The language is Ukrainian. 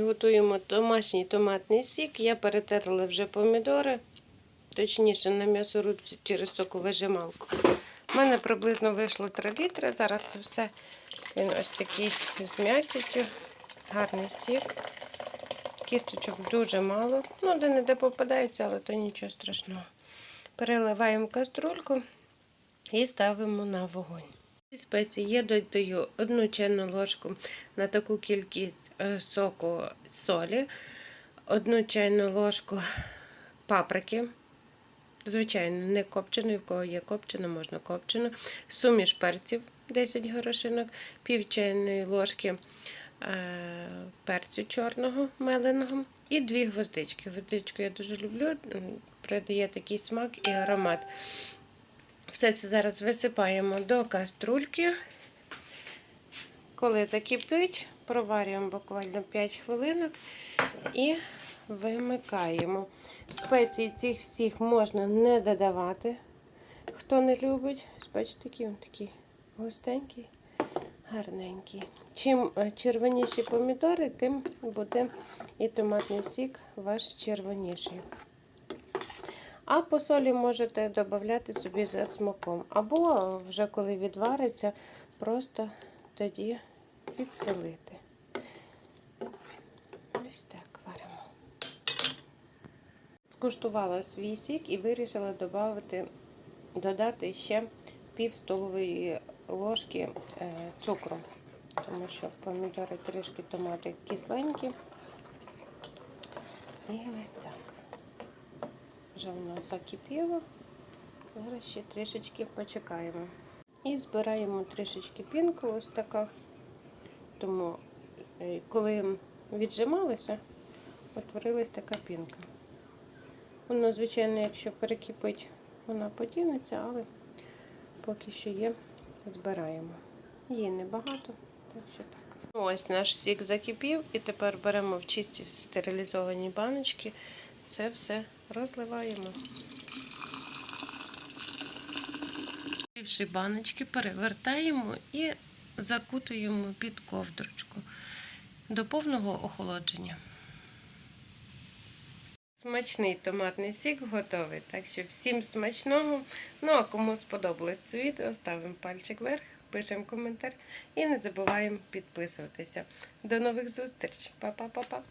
Готуємо домашній томатний сік. Я перетерла вже помідори, точніше на м'ясорубці через соковижималку. У мене приблизно вийшло 3 літри. Зараз це все він ось такий з м'якістю. Гарний сік. Кісточок дуже мало. Ну, де не де попадається, але то нічого страшного. Переливаємо каструльку і ставимо на вогонь. Спеції я додаю одну чайну ложку на таку кількість соку солі, одну чайну ложку паприки. Звичайно, не копченої, в кого є копчена, можна копчену. Суміш перців 10 горошинок, пів чайної ложки е, перцю чорного меленого і дві гвоздички. Гвоздичку я дуже люблю, придає такий смак і аромат. Все це зараз висипаємо до каструльки. Коли закипить, проварюємо буквально 5 хвилинок і вимикаємо. Спеції цих всіх можна не додавати, хто не любить. Бачите, такий він такий густенький, гарненький. Чим е, червоніші помідори, тим буде і томатний сік ваш червоніший. А по солі можете додати собі за смаком. Або вже коли відвариться, просто тоді підсолити. Ось так варимо. Скуштувала свій сік і вирішила додати, додати ще пів столової ложки е, цукру, тому що помідори трішки томати кисленькі. І ось так. Вже воно закипіло. Зараз ще трішечки почекаємо. І збираємо трішечки пінку, ось така. Тому, е, коли віджималося, утворилась така пінка. Воно, звичайно, якщо перекипить, вона подінеться, але поки що є, збираємо. Її небагато, так що так. Ось наш сік закипів, і тепер беремо в чисті стерилізовані баночки. Це все розливаємо. Вивши баночки, перевертаємо і закутуємо під ковдрочку до повного охолодження. Смачний томатний сік готовий. Так що всім смачного. Ну а кому сподобалось це відео, ставимо пальчик вверх, пишемо коментар і не забуваємо підписуватися. До нових зустріч. Па-па-па-па.